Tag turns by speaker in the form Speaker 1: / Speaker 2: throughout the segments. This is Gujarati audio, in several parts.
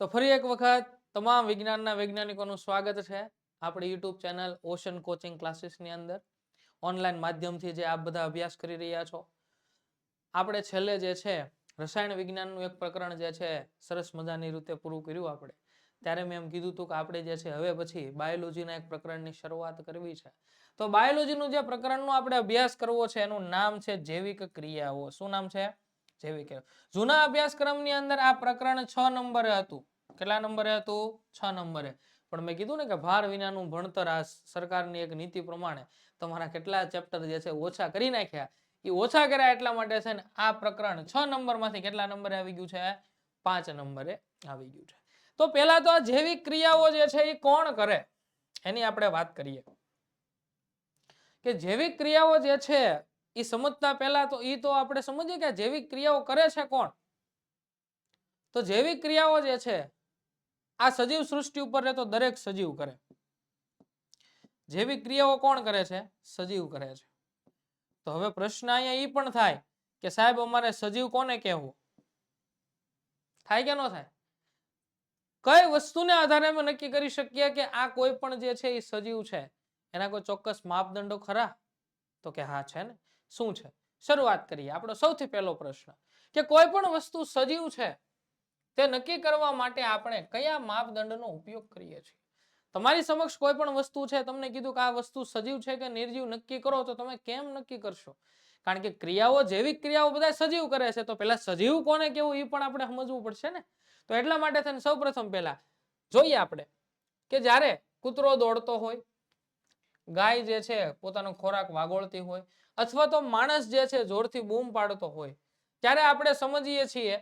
Speaker 1: તો ફરી એક વખત તમામ વિજ્ઞાનના વૈજ્ઞાનિકોનું સ્વાગત છે આપણી યુટ્યુબ ચેનલ ઓશન કોચિંગ ક્લાસીસની અંદર. ઓનલાઈન માધ્યમથી જે આપ બધા અભ્યાસ કરી રહ્યા છો. આપણે છેલ્લે જે છે, રસાયણ વિજ્ઞાનનું એક પ્રકરણ જે છે, સરસ મજાની રીતે પૂરું કર્યું આપણે. ત્યારે મેં એમ કીધું હતું કે આપણે જે છે, હવે પછી બાયોલોજીના એક પ્રકરણની શરૂઆત કરવી છે. તો બાયોલોજીનું જે પ્રકરણનો આપણે અભ્યાસ કરવો છે, એનું નામ છે જૈવિક ક્રિયાઓ. શું નામ છે? જૈવિક કે જૂના અભ્યાસક્રમની અંદર આ પ્રકરણ છ નંબરે હતું. કેટલા નંબરે હતું? છ નંબરે. પણ મેં કીધું ને કે ભાર વિનાનું ભણતર આ સરકારની એક નીતિ પ્રમાણે તમારા કેટલા ચેપ્ટર જે છે ઓછા કરી નાખ્યા. એ ઓછા કર્યા એટલા માટે છે ને આ પ્રકરણ છ નંબરમાંથી કેટલા નંબરે આવી ગયું છે? પાંચ નંબરે આવી ગયું છે. તો પહેલા તો આ જૈવિક ક્રિયાઓ જે છે એ કોણ કરે? એની આપણે વાત કરીએ. કે જૈવિક ક્રિયાઓ જે છે એ સમજતા પહેલા તો એ તો આપણે સમજીએ કે જૈવિક ક્રિયાઓ કરે છે કોણ? તો જૈવિક ક્રિયાઓ જે છે, આ સજીવ સૃષ્ટિ ઉપર રહેતો દરેક સજીવ કરે. જૈવિક ક્રિયાઓ કોણ કરે છે? સજીવ કરે છે. તો હવે પ્રશ્ન અહીંયા એ પણ થાય કે સાહેબ અમારે સજીવ કોને કહેવું? થાય કે ન થાય? કઈ વસ્તુને આધારે અમે નક્કી કરી શકીએ કે આ કોઈ પણ જે છે એ સજીવ છે? એના કોઈ ચોક્કસ માપદંડો ખરા? તો કે હા, છે ને. શું છે? શરૂઆત કરીએ. આપણો સૌથી પહેલો પ્રશ્ન કે કોઈ પણ વસ્તુ સજીવ છે, તે નક્કી કરવા માટે આપણે કયા માપદંડનો ઉપયોગ કરીએ છીએ? તમારી સમક્ષ કોઈ પણ વસ્તુ છે, તમને કીધું કે આ વસ્તુ સજીવ છે કે નિર્જીવ નક્કી કરો, તો તમે કેમ નક્કી કરશો? કારણ કે ક્રિયાઓ, જૈવિક ક્રિયાઓ બધા સજીવ કરે છે, તો પેલા સજીવ કોને કેવું એ પણ આપણે સમજવું પડશે ને? તો એટલા માટે થઈને સૌ પ્રથમ પહેલા જોઈએ આપણે કે જ્યારે કૂતરો દોડતો હોય, ગાય જે છે, પોતાનો ખોરાક વાગોળતી હોય અથવા તો માણસ જે છે જોરથી બૂમ પાડતો હોય, ત્યારે આપણે સમજીએ છીએ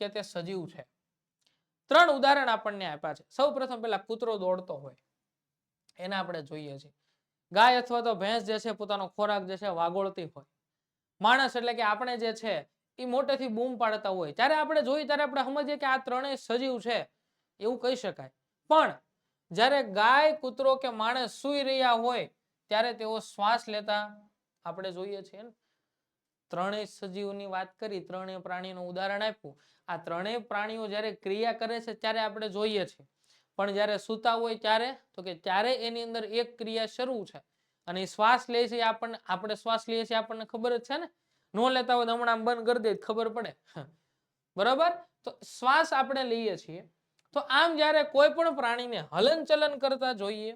Speaker 1: કે તે સજીવ છે. ત્રણ ઉદાહરણ આપણને આપ્યા છે. સૌ પ્રથમ પેલા કૂતરો દોડતો હોય, એને આપણે જોઈએ છીએ. ગાય અથવા તો ભેંસ જે છે પોતાનો ખોરાક જે છે વાગોળતી હોય. માણસ એટલે કે આપણે જે છે એ મોટેથી બૂમ પાડતા હોય. ત્યારે આપણે જોઈએ ત્યારે આપણે સમજીએ કે આ ત્રણેય સજીવ છે, એવું કહી શકાય. પણ જ્યારે ગાય, કૂતરો કે માણસ સૂઈ રહ્યા હોય, ત્યારે તેઓ શ્વાસ લેતા આપણે જોઈએ છીએ ત્રણેય સજીવની વાત કરી, ત્રણેય પ્રાણીનું ઉદાહરણ આપ્યું. આ ત્રણેય પ્રાણીઓ જ્યારે ક્રિયા કરે છે ત્યારે આપણે જોઈએ છીએ. પણ જ્યારે સૂતા હોય ત્યારે, તો કે ત્યારે એની અંદર એક ક્રિયા શરૂ છે. અને શ્વાસ લે છે આપણને, આપણે શ્વાસ લઈએ છીએ આપણને ખબર જ છે ને? ન લેતા હોય તો હમણાં બંધ કરી દે, ખબર પડે. બરાબર? તો શ્વાસ આપણે લઈએ છીએ. તો આમ જ્યારે કોઈ પણ પ્રાણીને હલનચલન કરતા જોઈએ,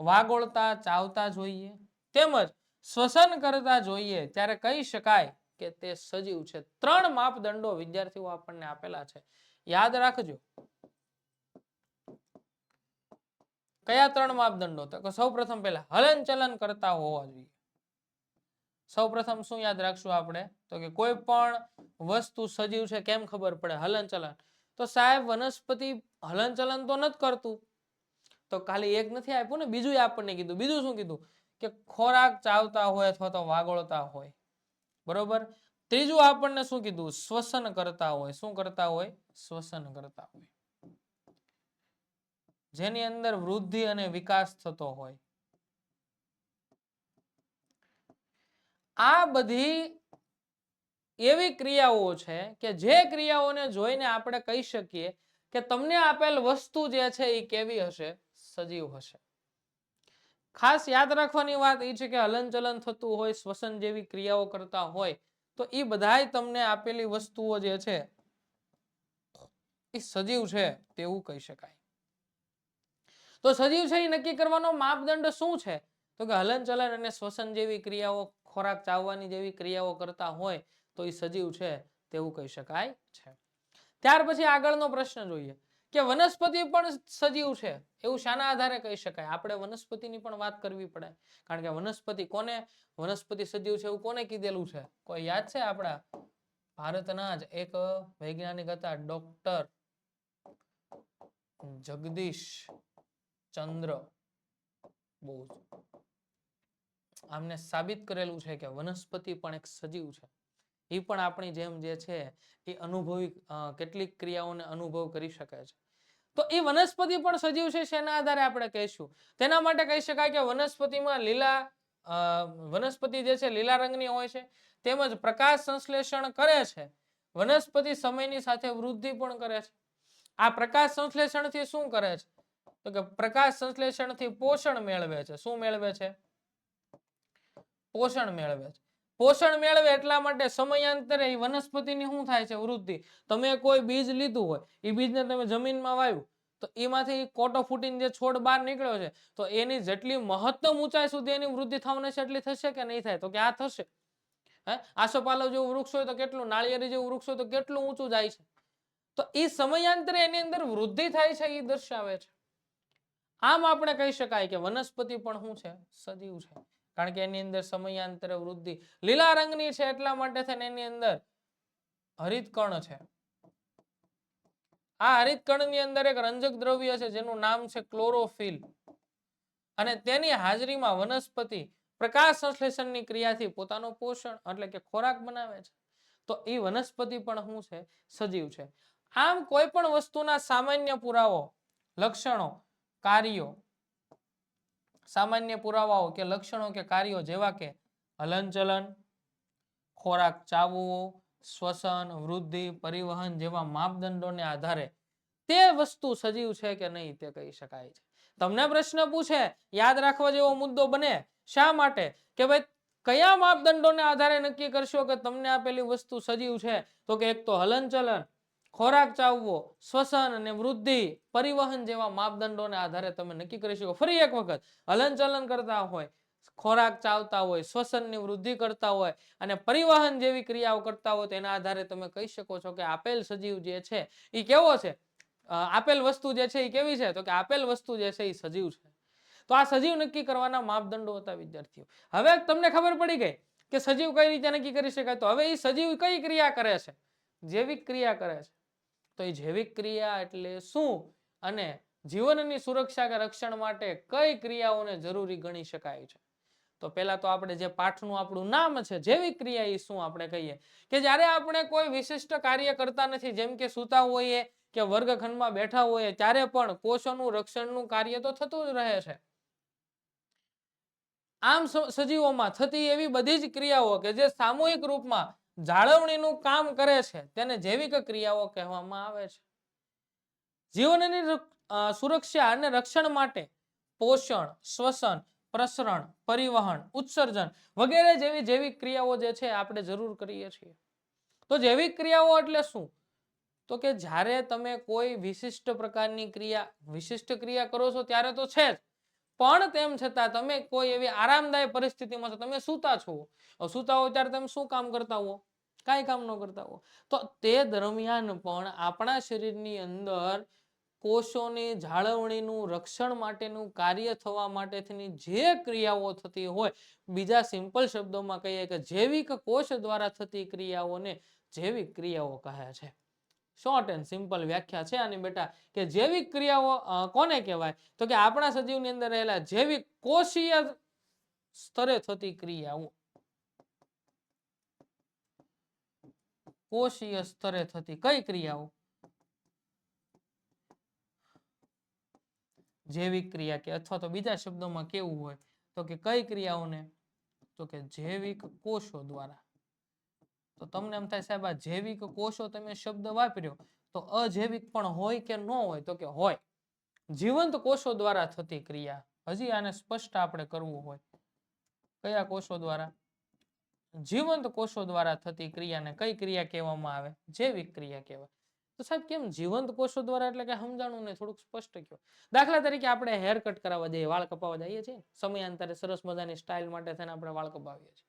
Speaker 1: વાગોળતા, ચાવતા જોઈએ, તેમજ શ્વસન કરતા જોઈએ ત્યારે કહી શકાય કે તે સજીવ છે. ત્રણ માપદંડો વિદ્યાર્થીઓ આપણને આપેલા છે. યાદ રાખજો. કયા ત્રણ માપદંડો? સૌ પ્રથમ પહેલા હલનચલન કરતા હોવા જોઈએ. સૌ પ્રથમ શું યાદ રાખશું આપણે? તો કે કોઈ પણ વસ્તુ સજીવ છે કેમ ખબર પડે? હલન ચલન તો સાહેબ, વનસ્પતિ હલન ચલન તો નથી કરતું. તો ખાલી એક નથી આપ્યું ને બીજું આપણને કીધું. બીજું શું કીધું? કે ખોરાક ચાવતા હોય અથવા તો વાગોળતા હોય. બરોબર? ત્રીજું આપણને શું કીધું? શ્વસન કરતા હોય. શું કરતા હોય? શ્વસન કરતા હોય. જેની અંદર વૃદ્ધિ અને વિકાસ થતો હોય. આ બધી એવી ક્રિયાઓ છે કે જે ક્રિયાઓને જોઈને આપણે કહી શકીએ કે તમને આપેલ વસ્તુ જે છે એ કેવી હશે? સજીવ હશે. ખાસ યાદ રાખવાની વાત એ છે કે હલનચલન થતું હોય, શ્વસન જેવી ક્રિયાઓ કરતા હોય, તો એ બધાય તમને આપેલી વસ્તુઓ જે છે એ સજીવ છે તેવું કહી શકાય. તો સજીવ છે એ નક્કી કરવાનો માપદંડ શું છે? તો કે હલનચલન અને શ્વસન જેવી ક્રિયાઓ, ખોરાક ચાવવાની જેવી ક્રિયાઓ કરતા હોય, તો એ સજીવ છે તેવું કહી શકાય છે. ત્યાર પછી આગળનો પ્રશ્ન જોઈએ. કે વનસ્પતિ પણ સજીવ છે, એવું શાના આધારે કહી શકાય. આપણે વનસ્પતિની પણ વાત કરવી પડે. કારણ કે વનસ્પતિ કોને, વનસ્પતિ સજીવ છે એવું કોને કીધેલું છે? કોઈ યાદ છે આપણા? ભારતના જ એક વૈજ્ઞાનિક હતા, ડોક્ટર જગદીશ ચંદ્ર બોઝ. આમને સાબિત કરેલું છે કે વનસ્પતિ પણ એક સજીવ છે. એ પણ આપણી જેમ જે છે એ અનુભવી કેટલીક ક્રિયાઓને અનુભવ કરી શકે છે. તો એ વનસ્પતિ પણ સજીવ છે શેના આધારે આપણે કહીશું? તેના માટે કહી શકાય કે વનસ્પતિમાં લીલા વનસ્પતિ જે છે લીલા રંગની હોય છે, તેમજ પ્રકાશ સંશ્લેષણ કરે છે. વનસ્પતિ સમયની સાથે વૃદ્ધિ પણ કરે છે. આ પ્રકાશ સંશ્લેષણથી શું કરે છે? તો કે પ્રકાશ સંશ્લેષણથી પોષણ મેળવે છે. શું મેળવે છે? પોષણ મેળવે છે. પોષણ મેળવે એટલા માટે સમયાંતરે એ વનસ્પતિની શું થાય છે વૃદ્ધિ? તમે કોઈ બીજ લીધું હોય એ બીજને તમે જમીનમાં વાવ્યું, તો એમાંથી કોટો ફૂટીને જે છોડ બહાર નીકળ્યો છે, તો એની જેટલી મહત્તમ ઊંચાઈ સુધી એની વૃદ્ધિ થવાની છે એટલી થશે કે નહીં થાય? તો કે આ થશે. હે? આસોપાલવ જેવું વૃક્ષ હોય તો કેટલું, નાળિયેરી જેવું વૃક્ષ હોય તો કેટલું ઊંચું જાય છે? તો એ સમયાંતરે એની અંદર વૃદ્ધિ થાય છે એ દર્શાવે છે. આમ આપણે કહી શકાય કે વનસ્પતિ પણ શું છે? સજીવ છે. કારણ કે એની અંદર સમયાંતરે વૃદ્ધિ. લીલા રંગની છે એટલા માટે થઈને એની અંદર હરિતકણ છે. આ હરિતકણની અંદર એક રંજક દ્રવ્ય છે જેનું નામ છે ક્લોરોફિલ. અને તેની હાજરીમાં વનસ્પતિ પ્રકાશ સંશ્લેષણની ક્રિયાથી પોતાનું પોષણ એટલે કે ખોરાક બનાવે છે. તો એ વનસ્પતિ પણ શું છે? સજીવ છે. આમ કોઈ પણ વસ્તુના સામાન્ય પુરાવો, લક્ષણો, કાર્યો સામાન્ય પુરાવાઓ કે લક્ષણો કે કાર્યો જેવા કે હલનચલન, ખોરાક ચાવવો, શ્વસન, વૃદ્ધિ, પરિવહન જેવા માપદંડોને આધારે તે વસ્તુ સજીવ છે કે નહીં તે કહી શકાય છે. તમને પ્રશ્ન પૂછે, યાદ રાખવા જેવો મુદ્દો બને, શા માટે? કે ભાઈ, કયા માપદંડોને આધારે નક્કી કરશો કે તમને આપેલી વસ્તુ સજીવ છે? તો કે એક તો હલનચલન ખોરાક ચાવવો, શ્વસન અને વૃદ્ધિ પરિવહન જેવા માપદંડોને આધારે તમે નક્કી કરી શકો. ફરી એક વખત, હલનચલન કરતા હોય, ખોરાક ચાવતા હોય, શ્વસનની વૃદ્ધિ કરતા હોય અને પરિવહન જેવી ક્રિયાઓ કરતા હોય તેના આધારે તમે કહી શકો છો કે આપેલ સજીવ જે છે એ કેવો છે? આપેલ વસ્તુ જે છે એ કેવી છે? તો કે આપેલ વસ્તુ જે છે એ સજીવ છે. તો આ સજીવ નક્કી કરવાના માપદંડો હતા, વિદ્યાર્થીઓ. હવે તમને ખબર પડી ગઈ કે સજીવ કઈ રીતે નક્કી કરી શકાય? તો હવે એ સજીવ કઈ ક્રિયા કરે છે? જૈવિક ક્રિયા કરે છે. તો એ જૈવિક ક્રિયા એટલે શું? અને જીવનની સુરક્ષા કે રક્ષણ માટે કઈ ક્રિયાઓને જરૂરી ગણી શકાય છે? તો પહેલા તો આપણે જે પાઠનું આપણું નામ છે, જૈવિક ક્રિયા એ શું આપણે કહીએ? કે જ્યારે આપણે કોઈ વિશિષ્ટ કાર્ય કરતા નથી, જેમ કે સૂતા હોઈએ કે વર્ગખંડમાં બેઠા હોઈએ, ત્યારે પણ કોષોનું રક્ષણનું કાર્ય તો થતું જ રહે છે. આમ સજીવોમાં થતી એવી બધી જ ક્રિયાઓ કે જે સામૂહિક રૂપમાં જાળવણીનું કામ કરે છે, તેને જૈવિક ક્રિયાઓ કહેવામાં આવે છે. જીવનની સુરક્ષા અને રક્ષણ માટે પોષણ, શ્વસન, પ્રસરણ, પરિવહન, ઉત્સર્જન વગેરે જેવી જૈવિક ક્રિયાઓ જે છે આપણે જરૂર કરીએ છીએ. તો જૈવિક ક્રિયાઓ એટલે શું? તો કે જ્યારે તમે કોઈ વિશિષ્ટ પ્રકારની ક્રિયા, વિશિષ્ટ ક્રિયા કરો છો ત્યારે તો છે જ. પણ તેમ છતાં તમે કોઈ એવી આરામદાયક પરિસ્થિતિમાં છો, તમે સૂતા છો. સૂતા હો ત્યારે તમે શું કામ કરતા હો? કાંઈ કામ ન કરતા હો. તો તે દરમિયાન પણ આપણા શરીરની અંદર કોષોની જાળવણીનું રક્ષણ માટેનું કાર્ય થવા માટેની જે ક્રિયાઓ થતી હોય, બીજા સિમ્પલ શબ્દોમાં કહીએ કે જૈવિક કોષ દ્વારા થતી ક્રિયાઓને જૈવિક ક્રિયાઓ કહે છે. શોર્ટ એન્ડ સિમ્પલ વ્યાખ્યા છે. આની બેટા, કે જૈવિક ક્રિયાઓ કોને કહેવાય? તો કે આપણા સજીવની અંદર રહેલા જૈવિક કોષીય સ્તરે થતી ક્રિયાઓ. કોષીય સ્તરે થતી કઈ ક્રિયાઓ? જૈવિક ક્રિયા કે અથવા તો બીજા શબ્દોમાં કેવું હોય? તો કે કઈ ક્રિયાઓને? તો કે જૈવિક કોષો દ્વારા. તો તમને એમ થાય, સાહેબ, આ જૈવિક કોષો તમે શબ્દ વાપર્યો, તો અજૈવિક પણ હોય કે ન હોય? તો કે હોય. જીવંત કોષો દ્વારા થતી ક્રિયા. હજી આને સ્પષ્ટ આપણે કરવું હોય. કયા કોષો દ્વારા? જીવંત કોષો દ્વારા થતી ક્રિયાને કઈ ક્રિયા કહેવામાં આવે? જૈવિક ક્રિયા કહેવાય. તો સાહેબ, કેમ જીવંત કોષો દ્વારા? એટલે કે સમજાણું ને થોડુંક સ્પષ્ટ કહો દાખલા તરીકે આપણે હેર કટ કરાવવા જઈએ, વાળ કપાવવા જઈએ છીએ. સમયાંતરે સરસ મજાની સ્ટાઇલ માટે થઈને આપણે વાળ કપાવીએ છીએ.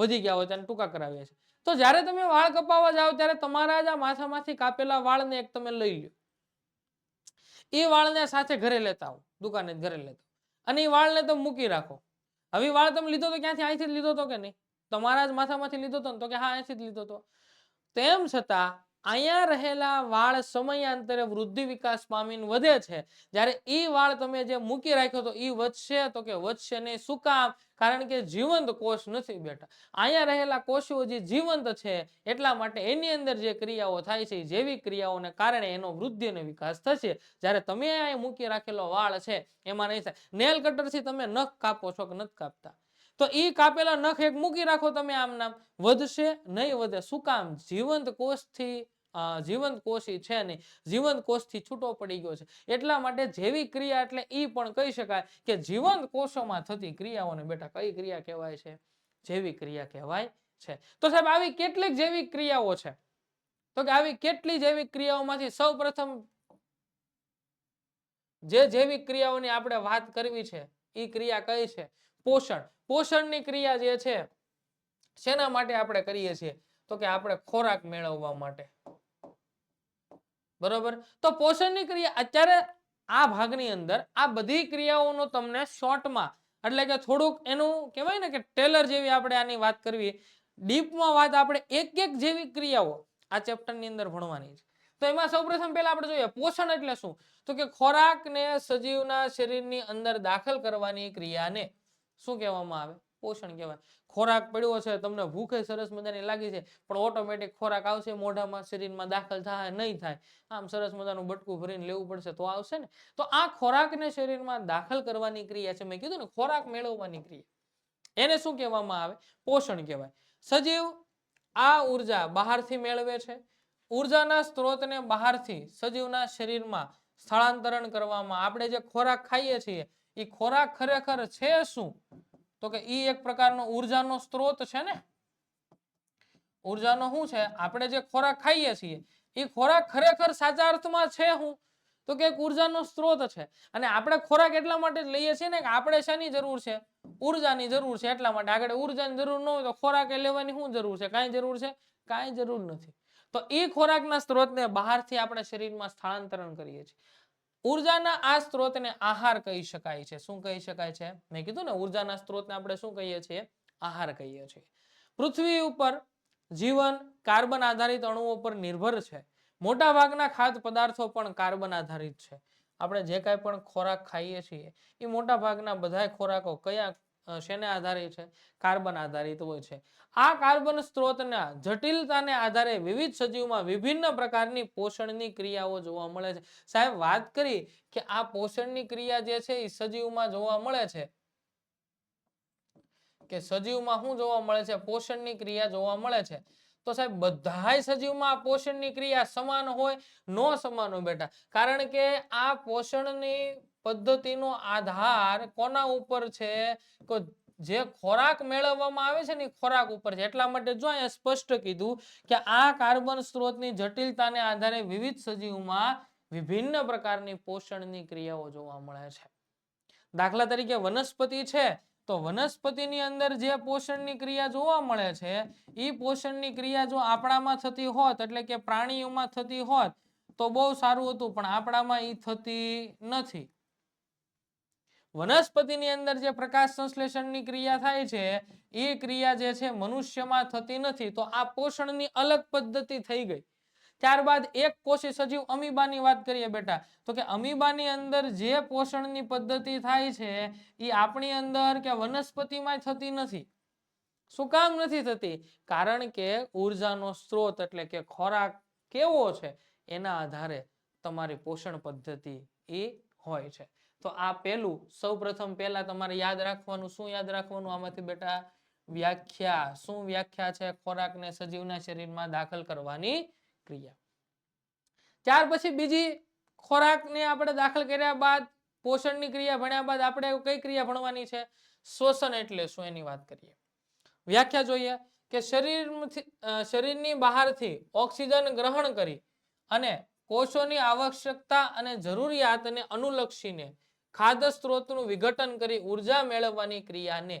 Speaker 1: વધી ગયા હોય તેને ટૂંકા કરાવીએ છીએ. તો જ્યારે તમે વાળ કપાવવા જાઓ ત્યારે તમારા જ આ માથામાંથી કાપેલા વાળને એક તમે લઈ લો એ વાળને સાથે ઘરે લેતા આવો, દુકાને ઘરે લેતા અને એ વાળને તમે મૂકી રાખો. હવે વાળ તમે લીધો તો ક્યાંથી? અહીંથી જ લીધો તો કે નહીં? તમારા જ માથામાંથી લીધો તો તો કે હા, અહીંથી જ લીધો તો. તેમ છતાં અહીંયા રહેલા વાળ સમયાંતરે વૃદ્ધિ વિકાસ પામીને વધે છે. જ્યારે ઈ વાળ તમે જે મૂકી રાખ્યો તો ઈ વધશે તો કે વધશે નહીં? શું કામ? કારણ કે જીવંત કોષ નથી બેટા અહીંયા રહેલા કોષો જે જીવંત છે, એટલા માટે એની અંદર જે ક્રિયાઓ થાય છે જેવી ક્રિયાઓને કારણે એનો વૃદ્ધિ અને વિકાસ થશે. જ્યારે તમે અહીંયા મૂકી રાખેલો વાળ છે, એમાં નહીં થાય. નેલ કટરથી તમે નખ કાપો છો કે નથી કાપતા? તો એ કાપેલા નખ એક મૂકી રાખો તમે આમ નામ. વધશે નહીં વધે. શું કામ? જીવંત કોષથી જીવંત કોષી છે નહીં. જીવંત કોષથી છૂટો પડી ગયો છે. એટલા માટે જેવી ક્રિયા એટલે એ પણ કહી શકાય કે જીવંત કોષોમાં થતી ક્રિયાઓને બેટા કઈ ક્રિયા કહેવાય છે? જેવી ક્રિયા કહેવાય છે. તો સાહેબ, આવી કેટલીક જૈવિક ક્રિયાઓ છે? તો કે આવી કેટલી જૈવિક ક્રિયાઓમાંથી સૌ પ્રથમ જે જૈવિક ક્રિયાઓની આપણે વાત કરવી છે એ ક્રિયા કઈ છે? પોષણ. પોષણની ક્રિયા જે છે, શેના માટે આપણે કરીએ છીએ? તો કે આપણે ખોરાક મેળવવા માટે. બરોબર? તો પોષણની ક્રિયા, અત્યારે આ ભાગની અંદર આ બધી ક્રિયાઓનો તમને શોર્ટમાં, એટલે કે થોડુંક એનું કહેવાય ને કે ટેલર જેવી આપણે આની વાત કરવી, ડીપમાં વાત આપણે એક એક જેવી ક્રિયાઓ આ ચેપ્ટરની અંદર ભણવાની છે. તો એમાં સૌપ્રથમ પહેલા આપણે જોઈએ, પોષણ એટલે શું? તો કે ખોરાકને સજીવના શરીરની અંદર દાખલ કરવાની ક્રિયાને શું કહેવામાં આવે? પોષણ કહેવાય. ખોરાક પડ્યો છે, તમને ભૂખે સરસ મજાની લાગી છે, પણ ઓટોમેટિક ખોરાક આવશે, મોઢામાં, શરીરમાં દાખલ થાય, નહીં થાય. આમ સરસ મજાનું બટકું ભરીને લેવું પડશે તો આવશે ને. તો આ ખોરાકને શરીરમાં દાખલ કરવાની ક્રિયા છે, મેં કીધું ને, ખોરાક મેળવવાની ક્રિયા. એને શું કહેવામાં આવે? પોષણ કહેવાય. સજીવ આ ઊર્જા બહારથી મેળવે છે. ઉર્જાના સ્ત્રોતને બહારથી સજીવના શરીરમાં સ્થળાંતરણ કરવામાં આપણે જે ખોરાક ખાઈએ છીએ એ ખોરાક ખરેખર છે શું? તો કે એ એક પ્રકારનો ઉર્જાનો સ્ત્રોત છે ને? ઉર્જાનો શું છે? આપણે જે ખોરાક ખાઈએ છીએ એ ખોરાક ખરેખર સાચા અર્થમાં છે શું? તો કે એક ઉર્જાનો સ્ત્રોત છે. અને આપણે ખોરાક એટલા માટે જ લઈએ છીએ ને કે આપણે શેની જરૂર છે? ઉર્જાની જરૂર છે. એટલા માટે. આગળ ઉર્જાની જરૂર ન હોય તો ખોરાક લેવાની શું જરૂર છે? કાંઈ જરૂર છે? કાંઈ જરૂર નથી. તો એ ખોરાકના સ્ત્રોતને બહારથી આપણે શરીરમાં સ્થળાંતરણ કરીએ છીએ. ઉર્જાના આ સ્ત્રોતને આહાર કહી શકાય છે. શું કહી શકાય છે? મેં કીધું ને ઉર્જાના સ્ત્રોતને આપણે શું કહીએ છીએ? આહાર કહીએ છીએ. પૃથ્વી ઉપર જીવન કાર્બન આધારિત અણુઓ પર નિર્ભર છે. મોટા ભાગના ખાદ્ય પદાર્થો પણ કાર્બન આધારિત છે. આપણે જે કાંઈ પણ ખોરાક ખાઈએ છીએ, એ મોટા ભાગના બધા ખોરાકો કયા શેને આધારિત છે? કાર્બન આધારિત હોય છે. આ કાર્બન સ્ત્રોતના જટિલતાને આધારે વિવિધ સજીવમાં વિભિન્ન પ્રકારની પોષણની ક્રિયાઓ જોવા મળે છે. સાહેબ, વાત કરી કે આ પોષણની ક્રિયા જે છે, એ સજીવમાં જોવા મળે છે? કે સજીવમાં શું જોવા મળે છે? પોષણની ક્રિયા જોવા મળે છે? તો સાહેબ, બધાય સજીવમાં પોષણની ક્રિયા સમાન હોય? નો સમાન હોય બેટા. કારણ કે આ પોષણની પદ્ધતિનો આધાર કોના ઉપર છે? કે જે ખોરાક મેળવવામાં આવે છે ને ખોરાક ઉપર છે. એટલા માટે જો અહીંયા સ્પષ્ટ કીધું કે આ કાર્બન સ્ત્રોતની જટિલતાને આધારે વિવિધ સજીવમાં વિભિન્ન પ્રકારની પોષણની ક્રિયાઓ જોવા મળે છે. દાખલા તરીકે વનસ્પતિ છે. તો વનસ્પતિની અંદર જે પોષણની ક્રિયા જોવા મળે છે એ પોષણની ક્રિયા જો આપણામાં થતી હોત, એટલે કે પ્રાણીઓમાં થતી હોત, તો બહુ સારું હતું, પણ આપણામાં એ થતી નથી. વનસ્પતિની અંદર જે પ્રકાશ સંશ્લેષણની ક્રિયા થાય છે, એ ક્રિયા જે છે મનુષ્યમાં થતી નથી, તો આ પોષણની અલગ પદ્ધતિ થઈ ગઈ. ત્યારબાદ એક કોષી સજીવ અમીબાની વાત કરીએ બેટા, તો કે અમીબાની અંદર જે પોષણની પદ્ધતિ થાય છે, એ આપણી અંદર કે વનસ્પતિમાં થતી નથી. શું કામ નથી થતી? કારણ કે ઉર્જાનો સ્ત્રોત એટલે કે ખોરાક કેવો છે, એના આધારે તમારી પોષણ પદ્ધતિ એ હોય છે. તો આ પહેલું, સૌપ્રથમ પહેલા તમારે યાદ રાખવાનું, શું યાદ રાખવાનું? આમાંથી બેટા વ્યાખ્યા, શું વ્યાખ્યા છે? ખોરાકને સજીવના શરીરમાં દાખલ કરવાની ક્રિયા. ત્યાર પછી બીજી, ખોરાકને આપણે દાખલ કર્યા બાદ, પોષણની ક્રિયા ભણ્યા બાદ આપણે કઈ ક્રિયા ભણવાની છે? શ્વસન એટલે શું એની વાત કરીએ. વ્યાખ્યા જોઈએ કે શરીરમાંથી શરીરની બહારથી ઓક્સિજન ગ્રહણ કરી અને કોષોની આવશ્યકતા અને જરૂરિયાતને અનુલક્ષીને ખાદ્ય સ્ત્રોતનું વિઘટન કરી ઊર્જા મેળવવાની ક્રિયાને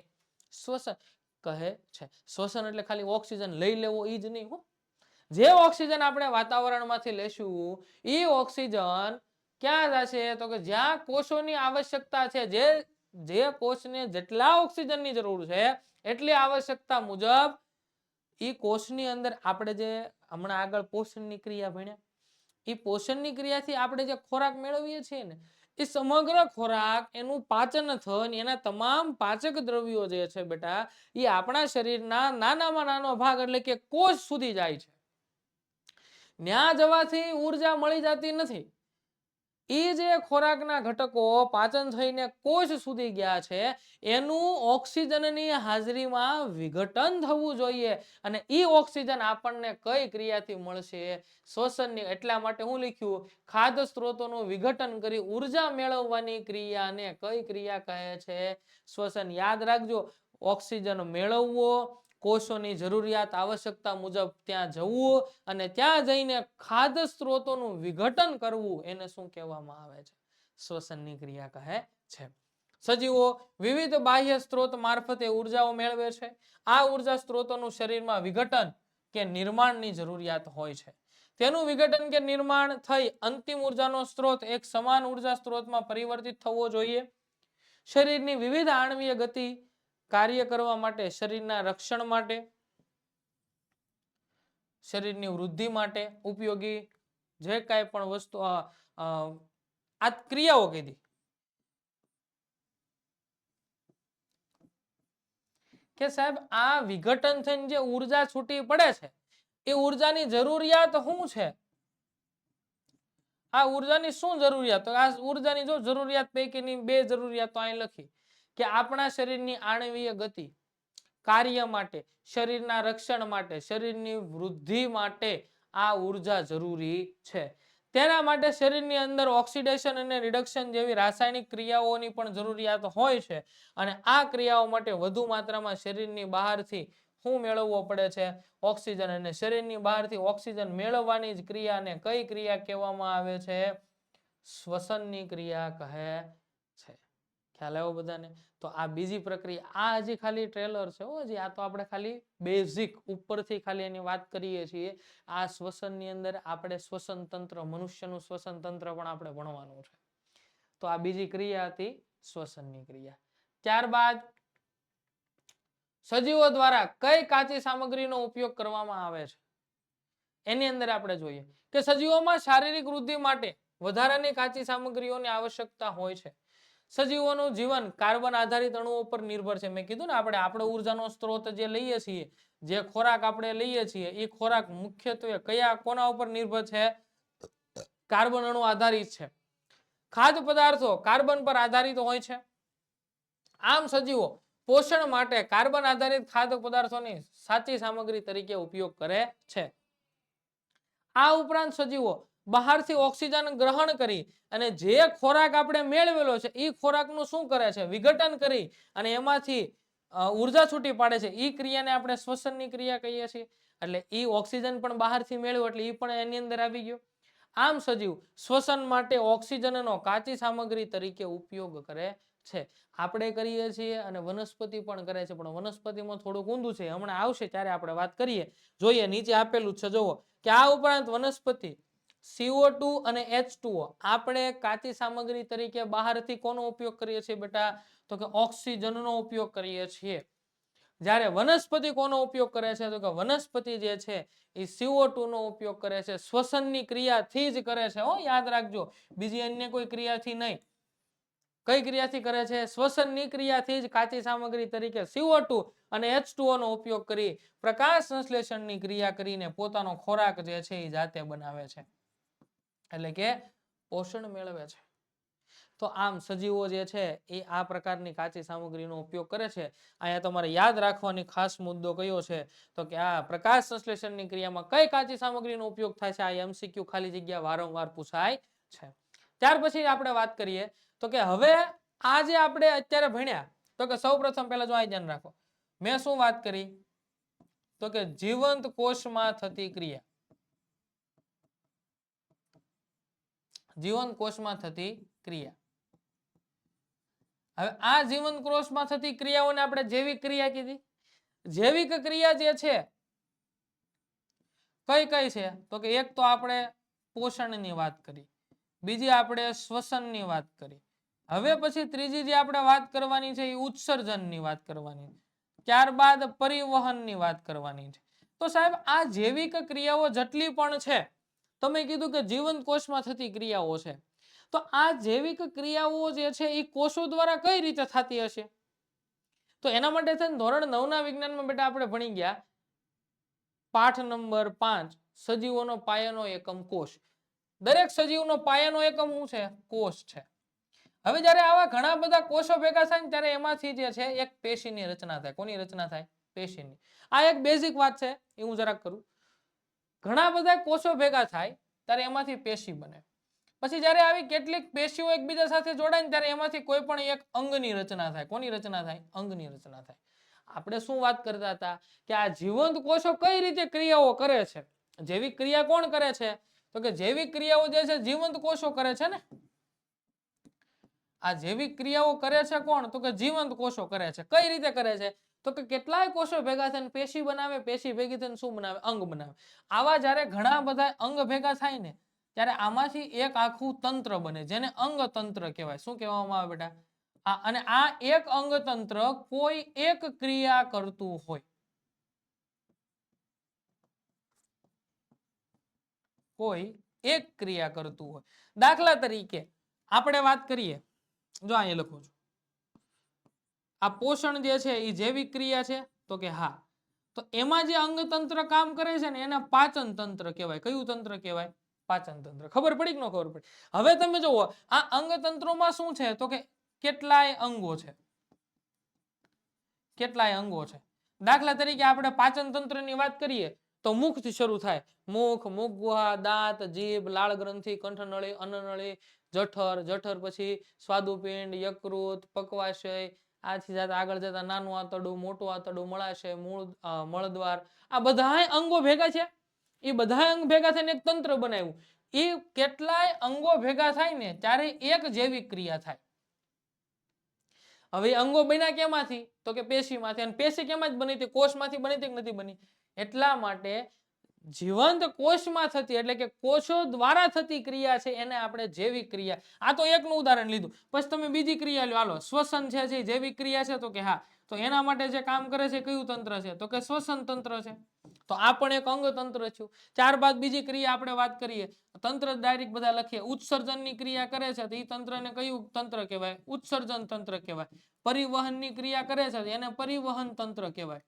Speaker 1: શ્વસન કહે છે. શ્વસન એટલે ખાલી ઓક્સિજન લઈ લેવો એ જ નહીં હો. જે ઓક્સિજન આપણે વાતાવરણમાંથી લેશું એ ઓક્સિજન ક્યાં જશે? તો કે જ્યાં કોષોની આવશ્યકતા છે, જે જે કોષને જેટલા ઓક્સિજનની જરૂર છે, એટલી આવશ્યકતા મુજબ એ કોષની અંદર આપણે જે હમણાં આગળ પોષણની ક્રિયા ભણ્યા એ પોષણની ક્રિયાથી આપણે જે ખોરાક મેળવીએ છીએ ને, એ સમગ્ર ખોરાક એનું પાચન થન, એના તમામ પાચક દ્રવ્યો જે છે બેટા એ આપણા શરીરના નાનામાં નાનો ભાગ એટલે કે કોષ સુધી જાય છે. ન્યા જવાથી ઊર્જા મળી જતી નથી. એ જે ખોરાકના ઘટકો પાચન થઈને કોષ સુધી ગયા છે, એનું ઓક્સિજનની હાજરીમાં વિઘટન થવું જોઈએ અને એ ઓક્સિજન આપણને કઈ ક્રિયાથી મળશે? શ્વસનની, એટલા માટે હું લખ્યું, ખાદ્ય સ્ત્રોતોનું વિઘટન કરી ઊર્જા મેળવવાની ક્રિયાને કઈ ક્રિયા કહે છે? શ્વસન યાદ રાખજો, ઓક્સિજન મેળવવો કોષોની જરૂરિયાત આવશ્યકતા મુજબ ત્યાં જવું અને ત્યાં જઈને ખાદ્ય સ્ત્રોતોનું વિઘટન કરવું એને શું કહેવામાં આવે છે? શ્વસનની ક્રિયા કહે છે. સજીવો વિવિધ બાહ્ય સ્ત્રોત મારફતે ઉર્જાઓ મેળવે છે. આ ઊર્જા સ્ત્રોતોનું શરીરમાં વિઘટન કે નિર્માણની જરૂરિયાત હોય છે. તેનું વિઘટન કે નિર્માણ થઈ અંતિમ ઉર્જાનો સ્ત્રોત એક સમાન ઊર્જા સ્ત્રોતમાં પરિવર્તિત થવો જોઈએ. શરીરની વિવિધ આણવીય ગતિ કાર્ય કરવા માટે, શરીરના રક્ષણ માટે, શરીરની વૃદ્ધિ માટે ઉપયોગી જે કાંઈ પણ વસ્તુ, આ ક્રિયાઓ કીધી. કે સાહેબ, આ વિઘટન થઈને જે ઊર્જા છૂટી પડે છે, એ ઉર્જાની જરૂરિયાત શું છે? આ ઉર્જાની શું જરૂરિયાત? આ ઉર્જાની જો જરૂરિયાત પૈકીની બે જરૂરિયાતો અહીં લખી. કે આપણા શરીરની આણવીય ગતિ કાર્ય માટે, શરીરના રક્ષણ માટે, શરીરની વૃદ્ધિ માટે આ ઊર્જા જરૂરી છે. તેના માટે શરીરની અંદર ઓક્સિડેશન અને રિડક્શન જેવી રાસાયણિક ક્રિયાઓની પણ જરૂરિયાત હોય છે અને આ ક્રિયાઓ માટે વધુ માત્રામાં શરીરની બહારથી શું મેળવવો પડે છે? ઓક્સિજન અને શરીરની બહારથી ઓક્સિજન મેળવવાની જ ક્રિયાને કઈ ક્રિયા કહેવામાં આવે છે? શ્વસનની ક્રિયા કહે છે. ખ્યાલ આવ્યો બધાને? તો આ બીજી પ્રક્રિયા, આ હજી ખાલી ટ્રેલર છે હજી, આ તો આપણે ખાલી બેઝિક ઉપરથી ખાલી એની વાત કરીએ છીએ. આ શ્વસનની અંદર આપણે શ્વસન તંત્ર, મનુષ્યનું શ્વસન તંત્ર પણ આપણે ભણવાનું છે. તો આ બીજી ક્રિયા હતી શ્વસનની ક્રિયા. ત્યારબાદ સજીવો દ્વારા કઈ કાચી સામગ્રીનો ઉપયોગ કરવામાં આવે છે? એની અંદર આપણે જોઈએ કે સજીવોમાં શારીરિક વૃદ્ધિ માટે વધારાની કાચી સામગ્રીઓની આવશ્યકતા હોય છે. સજીવોનું જીવન કાર્બન આધારિત અણુઓ પર નિર્ભર છે. મેં કીધું ને, આપણે આપણો ઉર્જાનો સ્ત્રોત જે લઈએ છીએ, જે ખોરાક આપણે લઈએ છીએ, એ ખોરાક મુખ્યત્વે કયા કોના ઉપર નિર્ભર છે? કાર્બન અણુ આધારિત છે. ખાદ્ય પદાર્થો કાર્બન પર આધારિત હોય છે. આમ સજીવો પોષણ માટે કાર્બન આધારિત ખાદ્ય પદાર્થોની સાચી સામગ્રી તરીકે ઉપયોગ કરે છે. આ ઉપરાંત સજીવો બહારથી ઓક્સિજન ગ્રહણ કરી અને જે ખોરાક આપણે મેળવેલો છે એ ખોરાકનું શું કરે છે? વિઘટન કરી અને એમાંથી ઊર્જા છૂટી પાડે છે. એ ક્રિયાને આપણે શ્વસનની ક્રિયા કહીએ છીએ. એટલે એ ઓક્સિજન પણ બહારથી મેળવ્યો, એટલે એ પણ એની અંદર આવી ગયો. આમ સજીવ શ્વસન માટે ઓક્સિજનનો કાચી સામગ્રી તરીકે ઉપયોગ કરે છે. આપણે કરીએ છીએ અને વનસ્પતિ પણ કરે છે, પણ વનસ્પતિમાં થોડુંક ઊંધું છે. હમણાં આવશે, ત્યારે આપણે વાત કરીએ. જોઈએ, નીચે આપેલું છે જોવો કે આ ઉપરાંત વનસ્પતિ CO2 અને એચ ટુઓ આપણે કાચી સામગ્રી તરીકે બહારથી કોનો ઉપયોગ કરીએ છીએ બેટા? તો કે ઓક્સિજનનો ઉપયોગ કરીએ છીએ. જ્યારે વનસ્પતિ કોનો ઉપયોગ કરે છે? તો કે વનસ્પતિ જે છે, એ સીઓ નો ઉપયોગ કરે છે. શ્વસનની ક્રિયાથી જ કરે છે. હો, યાદ રાખજો. બીજી અન્ય કોઈ ક્રિયાથી નહીં. કઈ ક્રિયાથી કરે છે? શ્વસનની ક્રિયાથી જ કાચી સામગ્રી તરીકે સીઓ અને એચ નો ઉપયોગ કરી પ્રકાશ સંશ્લેષણની ક્રિયા કરીને પોતાનો ખોરાક જે છે એ જાતે બનાવે છે. એટલે કે પોષણ મેળવે છે. તો આમ સજીવો જે છે, એ આ પ્રકારની કાચી સામગ્રીનો ઉપયોગ કરે છે. અહીંયા તમારે યાદ રાખવાની ખાસ મુદ્દો કયો છે? તો કે આ પ્રકાશ સંશ્લેષણની ક્રિયામાં કઈ કાચી સામગ્રીનો ઉપયોગ થાય છે? આ એમસીક્યુ ખાલી જગ્યા વારંવાર પૂછાય છે. ત્યાર પછી આપણે વાત કરીએ, તો કે હવે આ જે આપણે અત્યારે ભણ્યા, તો કે સૌ પ્રથમ પહેલા જો આ ધ્યાન રાખો. મેં શું વાત કરી? તો કે જીવંત કોષમાં થતી ક્રિયા. જીવંત કોષમાં થતી ક્રિયા. હવે આ જીવંત કોષમાં થતી ક્રિયાઓને આપણે જૈવિક ક્રિયા કીધી. જૈવિક ક્રિયા જે છે, કઈ કઈ છે? તો કે એક તો આપણે પોષણની વાત કરી, બીજી આપણે શ્વસનની વાત કરી. હવે પછી ત્રીજી જે આપણે વાત કરવાની છે એ ઉત્સર્જનની વાત કરવાની. ત્યારબાદ પરિવહનની વાત કરવાની છે. તો સાહેબ, આ જૈવિક ક્રિયાઓ જેટલી પણ છે તમે કીધું કે જીવંત કોષમાં થતી ક્રિયાઓ છે. તો આ જૈવિક ક્રિયાઓ જે છે એ કોષો દ્વારા કઈ રીતે થતી હશે? તો એના માટે છે ને ધોરણ નવના વિજ્ઞાનમાં બેટા આપણે ભણી ગયા. પાઠ નંબર પાંચ, સજીવોનો પાયાનો એકમ કોષ. દરેક સજીવનો પાયાનો એકમ શું છે? કોષ છે. હવે જ્યારે આવા ઘણા બધા કોષો ભેગા થાય ત્યારે એમાંથી જે છે એક પેશીની રચના થાય. કોની રચના થાય? પેશીની. આ એક બેઝિક વાત છે, એ હું જરાક કરું. ઘણા બધા કોષો ભેગા થાય ત્યારે એમાંથી પેશી બને. પછી જ્યારે આવી કેટલીક પેશીઓ એકબીજા સાથે જોડાય ને ત્યારે એમાંથી કોઈ પણ એક અંગની રચના થાય. કોની રચના થાય? અંગની રચના થાય. આપણે શું વાત કરતા હતા કે આ જીવંત કોષો કઈ રીતે ક્રિયાઓ કરે છે? જૈવિક ક્રિયા કોણ કરે છે? તો કે જૈવિક ક્રિયાઓ જે છે જીવંત કોષો કરે છે ને? આ જૈવિક ક્રિયાઓ કરે છે કોણ? તો કે જીવંત કોષો કરે છે. કઈ રીતે કરે છે? તો કે કેટલાય કોષો ભેગા થઈને પેશી બનાવે, પેશી ભેગી થઈને શું બનાવે? અંગ બનાવે. આવા જ્યારે ઘણા બધા અંગ ભેગા થાય ને, ત્યારે આમાંથી એક આખું તંત્ર બને, જેને અંગ તંત્ર કહેવાય. શું કહેવામાં આવે બેટા? આ અને આ એક અંગ તંત્ર કોઈ એક ક્રિયા કરતું હોય. કોઈ એક ક્રિયા કરતું હોય. દાખલા તરીકે, આપણે વાત કરીએ. જો અહીંયા લખું છું. આ પોષણ જે છે એ જૈવિક ક્રિયા છે? તો કે હા. તો એમાં જે અંગતંત્ર કામ કરે છે ને, એને પાચન તંત્ર કહેવાય. કયું તંત્ર કહેવાય? પાચન તંત્ર. ખબર પડી કે ન ખબર પડી? હવે તમે જુઓ, આ અંગતંત્રોમાં શું છે? તો કે કેટલાય અંગો છે. કેટલાય અંગો છે. દાખલા તરીકે આપણે પાચન તંત્રની વાત કરીએ, તો મુખથી શરૂ થાય. મુખ મુખ ગુહા દાંત, જીભ, લાળ ગ્રંથિ કંઠનળી અન્નનળી જઠર જઠર પછી સ્વાદુપિંડ, યકૃત, પકવાશય આથી જતા આગળ જતા નાનું આંતરડું, મોટું આંતરડું, મળાશે, મૂળ મળદ્વાર. આ બધા અંગો ભેગા છે? એ બધા અંગ ભેગા થઈને એક તંત્ર બનાવ્યું. એ કેટલાય અંગો ભેગા થાય ને ત્યારે એક જૈવિક ક્રિયા થાય. હવે અંગો બન્યા કેમાંથી? તો કે પેશીમાંથી. અને પેશી કેમાં જ બની હતી? કોષમાંથી બની હતી કે નથી બની? એટલા માટે જીવંત કોષમાં થતી, એટલે કે કોષો દ્વારા થતી ક્રિયા છે, એને આપણે જૈવિક ક્રિયા. આ તો એકનું ઉદાહરણ લીધું. પછી તમે બીજી ક્રિયા લો શ્વસન છે જૈવિક ક્રિયા છે, તો કે હા. તો એના માટે જે કામ કરે છે, કયું તંત્ર છે? તો કે શ્વસન તંત્ર છે. તો આ પણ એક અંગ તંત્ર છે ત્યારબાદ બીજી ક્રિયા આપણે વાત કરીએ. તંત્ર ડાયરેક્ટ બધા લખીએ ઉત્સર્જનની ક્રિયા કરે છે, તો એ તંત્રને કયું તંત્ર કહેવાય? ઉત્સર્જન તંત્ર કહેવાય. પરિવહનની ક્રિયા કરે છે એને પરિવહન તંત્ર કહેવાય.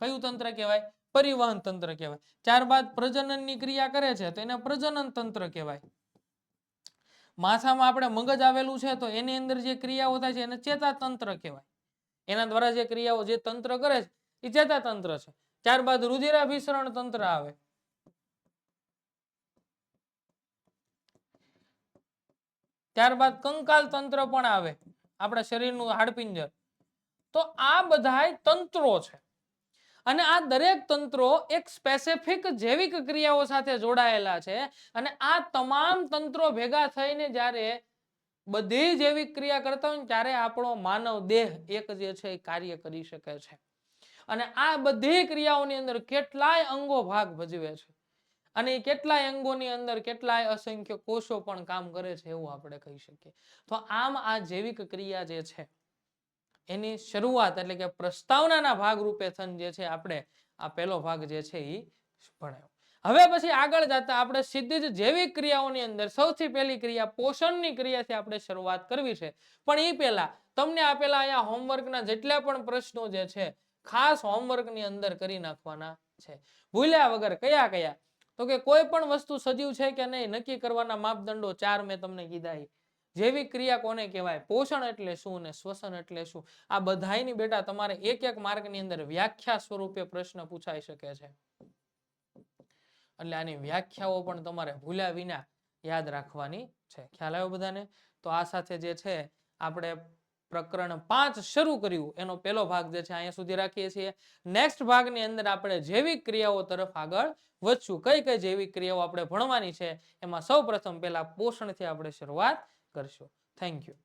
Speaker 1: કયું તંત્ર કહેવાય? પરિવહન તંત્ર કહેવાય. ત્યારબાદ પ્રજનનની ક્રિયા કરે છે તો એને પ્રજનન તંત્ર કહેવાય. માથામાં આપણે મગજ આવેલું છે તો એની અંદર જે ક્રિયાઓ થાય છે એને ચેતાતંત્ર કહેવાય. એના દ્વારા જે ક્રિયાઓ જે તંત્ર કરે છે, એ ચેતાતંત્ર છે. ત્યારબાદ રુધિરાભિસરણ તંત્ર આવે. ત્યારબાદ કંકાલ તંત્ર પણ આવે. આપણા શરીરનું હાડપિંજર. તો આ બધા તંત્રો છે. અને આ દરેક તંત્રો એક સ્પેસિફિક જૈવિક ક્રિયાઓ સાથે જોડાયેલા છે અને આ તમામ તંત્રો ભેગા થઈને જ્યારે બધી જૈવિક ક્રિયા કરતા હોય ત્યારે આપણો માનવ દેહ એક જે છે એ કાર્ય કરી શકે છે. અને આ બધી ક્રિયાઓની અંદર કેટલાય અંગો ભાગ ભજવે છે. અને એ કેટલાય અંગોની અંદર કેટલાય અસંખ્ય કોષો પણ કામ કરે છે એવું આપણે કહી શકીએ. તો આમ આ જૈવિક ક્રિયા જે છે એની શરૂઆત એટલે કે પ્રસ્તાવનાના ભાગ રૂપે થન જે છે આપણે આ પહેલો ભાગ જે છે એ ભણાયો. હવે પછી આગળ જતા આપણે સીધી જ જૈવિક ક્રિયાઓની અંદર સૌથી પહેલી ક્રિયા પોષણની ક્રિયાથી આપણે શરૂઆત કરવી છે. પણ એ પહેલા તમને આપેલા અહીંયા હોમવર્કના જેટલા પણ પ્રશ્નો જે છે ખાસ હોમવર્કની અંદર કરી નાખવાના છે. ભૂલ્યા વગર કયા કયા? તો કે કોઈ પણ વસ્તુ સજીવ છે કે નહીં, નક્કી કરવાના માપદંડો ચાર મેં તમને કીધા ઈ. જૈવિક ક્રિયા કોને કહેવાય? પોષણ એટલે શું અને શ્વસન એટલે શું? આ બધાયની બેટા તમારે એક એક માર્ગની અંદર વ્યાખ્યા સ્વરૂપે પ્રશ્ન પૂછાઈ શકે છે. એટલે આની વ્યાખ્યાઓ પણ તમારે ભૂલ્યા વિના યાદ રાખવાની છે. ખ્યાલ આવ્યો બધાને? તો આ સાથે જે છે, આપણે પ્રકરણ પાંચ શરૂ કર્યું. એનો પહેલો ભાગ જે છે, અહીંયા સુધી રાખીએ છીએ. નેક્સ્ટ ભાગની અંદર આપણે જૈવિક ક્રિયાઓ તરફ આગળ વધશું. કઈ કઈ જૈવિક ક્રિયાઓ આપણે ભણવાની છે, એમાં સૌ પ્રથમ પહેલા પોષણથી આપણે શરૂઆત કરશું થેન્ક યુ